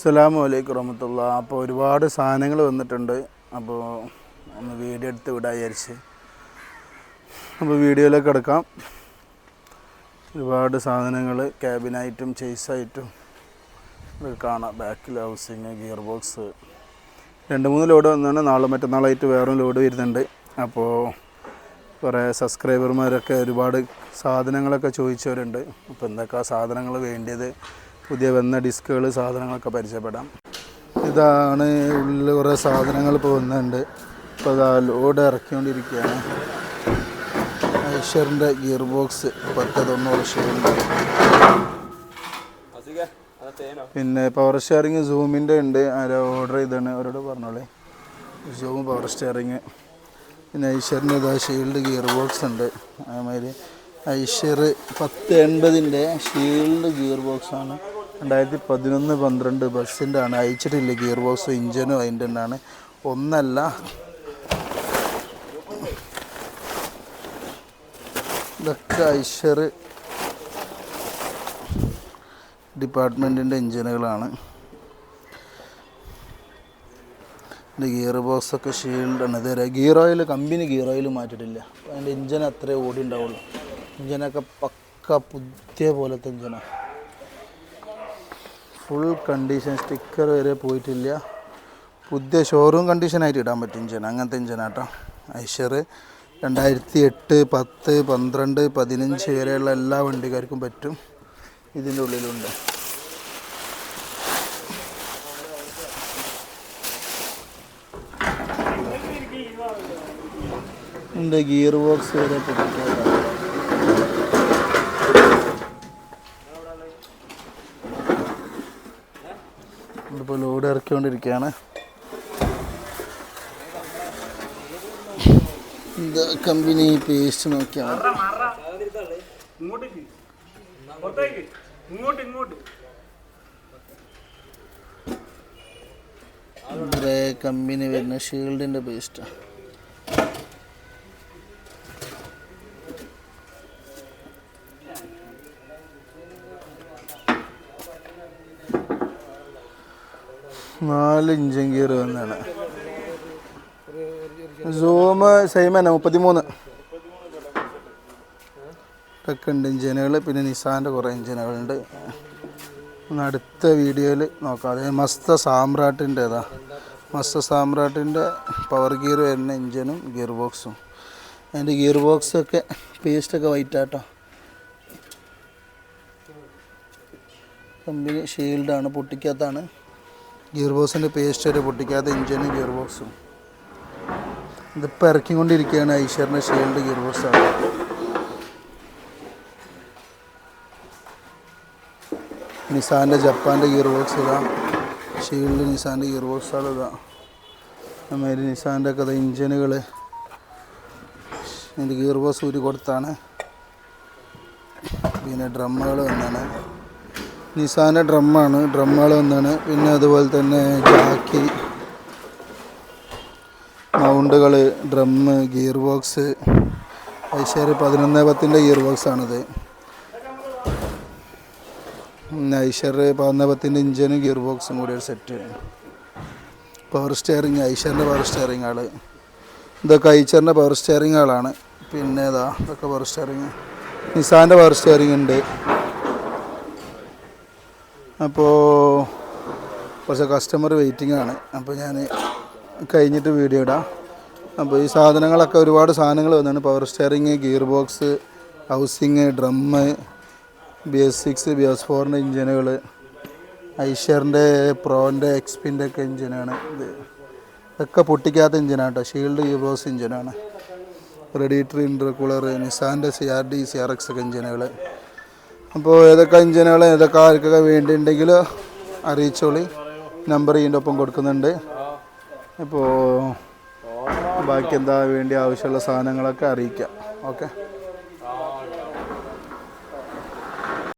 അസ്സലാമു അലൈക്കും വറഹമത്തുള്ള. അപ്പോൾ ഒരുപാട് സാധനങ്ങൾ വന്നിട്ടുണ്ട്. അപ്പോൾ ഒന്ന് വീഡിയോ എടുത്ത് വിടാൻ വിചാരിച്ച്. അപ്പോൾ വീഡിയോയിലേക്ക് എടുക്കാം. ഒരുപാട് സാധനങ്ങൾ ക്യാബിനായിട്ടും ചേസായിട്ടും കാണാം. ബാക്കിൽ ഹൗസിങ് ഗിയർ ബോക്സ് രണ്ട് മൂന്ന് ലോഡ് വന്നാണ്. നാളെ മറ്റന്നാളായിട്ട് വേറൊരു ലോഡ് വരുന്നുണ്ട്. അപ്പോൾ കുറേ സബ്സ്ക്രൈബർമാരൊക്കെ ഒരുപാട് സാധനങ്ങളൊക്കെ ചോദിച്ചവരുണ്ട്. അപ്പോൾ എന്തൊക്കെ സാധനങ്ങൾ വേണ്ടിയത്? പുതിയ വന്ന ഡിസ്കുകൾ സാധനങ്ങളൊക്കെ പരിചയപ്പെടാം. ഇതാണ് ഉള്ളിൽ കുറേ സാധനങ്ങൾ ഇപ്പോൾ വന്നിട്ടുണ്ട് ഇപ്പോൾ അതാ ലോഡ് ഇറക്കിക്കൊണ്ടിരിക്കുകയാണ്. ഐഷറിന്റെ ഗിയർ ബോക്സ് പത്ത് തൊണ്ണൂറ് ഷെയറിന്റെ പിന്നെ പവർ സ്റ്റിയറിങ് സൂമിന്റെ ഉണ്ട്. ആരോ ഓർഡർ ചെയ്താണ് അവരോട് പറഞ്ഞോളേ. സൂം പവർ സ്റ്റിയറിങ് പിന്നെ ഐഷറിന്റെ ഇതാ ഷീൽഡ് ഗിയർ ബോക്സ് ഉണ്ട്. അതേമാതിരി ഐഷർ പത്ത് എൺപതിന്റെ ഷീൽഡ് ഗിയർ ബോക്സാണ് രണ്ടായിരത്തി പതിനൊന്ന് പന്ത്രണ്ട് ബസ്സിന്റെ ആണ്. അയച്ചിട്ടില്ല ഗിയർ ബോക്സും ഇഞ്ചനും അതിന്റെ തന്നെയാണ്. ഒന്നല്ല. ഇതൊക്കെ ഐഷർ ഡിപ്പാർട്ട്മെന്റിന്റെ എഞ്ചിനുകളാണ്. ഇതിന്റെ ഗിയർ ബോക്സ് ഒക്കെ ഷീൽഡാണ്. ഇതുവരെ gear oil company gear oil മാറ്റിയിട്ടില്ല. അതിന്റെ എഞ്ചിൻ അത്രേ ഓടി ഉണ്ടാവുള്ളൂ. എഞ്ചിനൊക്കെ പക്ക പുതിയ പോലത്തെ എഞ്ചിനാണ്. ഫുൾ കണ്ടീഷൻ സ്റ്റിക്കർ വരെ പോയിട്ടില്ല. പുതിയ ഷോറൂം കണ്ടീഷനായിട്ട് ഇടാൻ പറ്റും എഞ്ചിൻ അങ്ങനത്തെ ഇഞ്ചനാട്ടോ ഐഷർ രണ്ടായിരത്തി എട്ട് പത്ത് പന്ത്രണ്ട് പതിനഞ്ച് വരെയുള്ള എല്ലാ വണ്ടിക്കാർക്കും പറ്റും. ഇതിന്റെ ഉള്ളിലുണ്ട്. ഉണ്ട് ഗിയർ ബോക്സ് വരെ പൊട്ടിച്ചതാണ് ഇപ്പോൾ ലോഡ് ഇറക്കിക്കൊണ്ടിരിക്കുകയാണ് ഇത് കമ്പനി പേസ്റ്റ് നോക്കിയാണ് ഗ്രേ കമ്പനി വരുന്ന ഷീൽഡിന്റെ പേസ്റ്റാണ് നാല് ഇഞ്ചും ഗിയർ വന്നാണ്. സൂം സെയിം തന്നെ മുപ്പത്തിമൂന്ന്. ഒക്കെ ഉണ്ട് ഇഞ്ചിനുകൾ പിന്നെ നിസാന്റെ കുറേ ഇഞ്ചിനുകളുണ്ട് ഒന്ന് അടുത്ത വീഡിയോയിൽ നോക്കാം. അതായത് മസ്ത സാമ്രാട്ടിന്റെ ഏതാ? മസ്ത സാമ്രാട്ടിന്റെ പവർ ഗിയർ വരുന്ന ഇഞ്ചിനും ഗിയർ ബോക്സും അതിന്റെ ഗിയർ ബോക്സൊക്കെ പേസ്റ്റൊക്കെ വൈറ്റ് ആട്ടോ. കമ്പനി ഷീൽഡാണ് പൊട്ടിക്കാത്താണ് ഗിയർ ബോക്സിന്റെ പേസ്റ്റ് വരെ പൊട്ടിക്കാത്ത എഞ്ചിനും ഗിയർ ബോക്സും ഇതിപ്പോൾ ഇറക്കിക്കൊണ്ടിരിക്കുകയാണ് ഐശ്വറിന്റെ ഷീൽഡ് ഗിയർ ബോക്സാണ് നിസാന്റെ ജപ്പാന്റെ ഗിയർ ബോക്സ് ഇതാ. ഷീൽഡ് നിസാന്റെ ഗിയർ ബോക്സുകൾ ഇതാ. അതുമാതിരി നിസാന്റെ ഒക്കെ ഇഞ്ചിനുകൾ ഇതിന്റെ ഗിയർ ബോക്സ് ഊരി കൊടുത്താണ്. പിന്നെ ഡ്രമ്മുകൾ വന്നാണ്. നിസാന്റെ ഡ്രമ്മാണ്. ഡ്രമ്മുകൾ ഒന്നാണ്. പിന്നെ അതുപോലെ തന്നെ ജാക്കി മൗണ്ടുകൾ ഡ്രമ്മ് ഗിയർ ബോക്സ് ഐശ്വര്യ പതിനൊന്ന് പത്തിന്റെ ഗിയർ ബോക്സ് ബോക്സാണിത് ഐശ്വര്യ പതിനൊന്ന് പത്തിന്റെ ഇഞ്ചിനും ഗിയർ ബോക്സും കൂടി ഒരു സെറ്റ്. പവർ സ്റ്റിയറിങ് ഐഷറിന്റെ പവർ സ്റ്റിയറിങ് ആൾ ഇതൊക്കെ ഐച്ചറിന്റെ പവർ സ്റ്റിയറിങ് ആളാണ്. പിന്നെ ഇതാ ഇതൊക്കെ പവർ സ്റ്റിയറിങ് നിസാന്റെ പവർ സ്റ്റിയറിങ് ഉണ്ട്. അപ്പോൾ കുറച്ച് കസ്റ്റമർ വെയിറ്റിംഗ് ആണ്. അപ്പോൾ ഞാൻ കഴിഞ്ഞിട്ട് വീഡിയോ ഇടാം. അപ്പോൾ ഈ സാധനങ്ങളൊക്കെ ഒരുപാട് സാധനങ്ങൾ വന്നിട്ടുണ്ട്. Power steering gear box housing drum B S six B S ഫോറിന്റെ എഞ്ചിനുകൾ ഐഷറിന്റെ പ്രോന്റെ എക്സ്പിന്റെ ഒക്കെ എഞ്ചിനാണ് ഇത്. ഇതൊക്കെ പൊട്ടിക്കാത്ത എഞ്ചിനാണ് കേട്ടോ ഷീൽഡ് യൂബോസ് എഞ്ചിനാണ് radiator intercooler നിസാന്റെ C R D C R X ഒക്കെ എഞ്ചിനുകൾ അപ്പോൾ ഏതൊക്കെ എഞ്ചിനുകൾ ഏതൊക്കെ ആർക്കൊക്കെ വേണ്ടിയിട്ടുണ്ടെങ്കിൽ അറിയിച്ചോളി. നമ്പർ ഇതിന്റെ ഒപ്പം കൊടുക്കുന്നുണ്ട്. ഇപ്പോൾ ബാക്കി എന്താ വേണ്ടി ആവശ്യമുള്ള സാധനങ്ങളൊക്കെ അറിയിക്കാം. ഓക്കെ.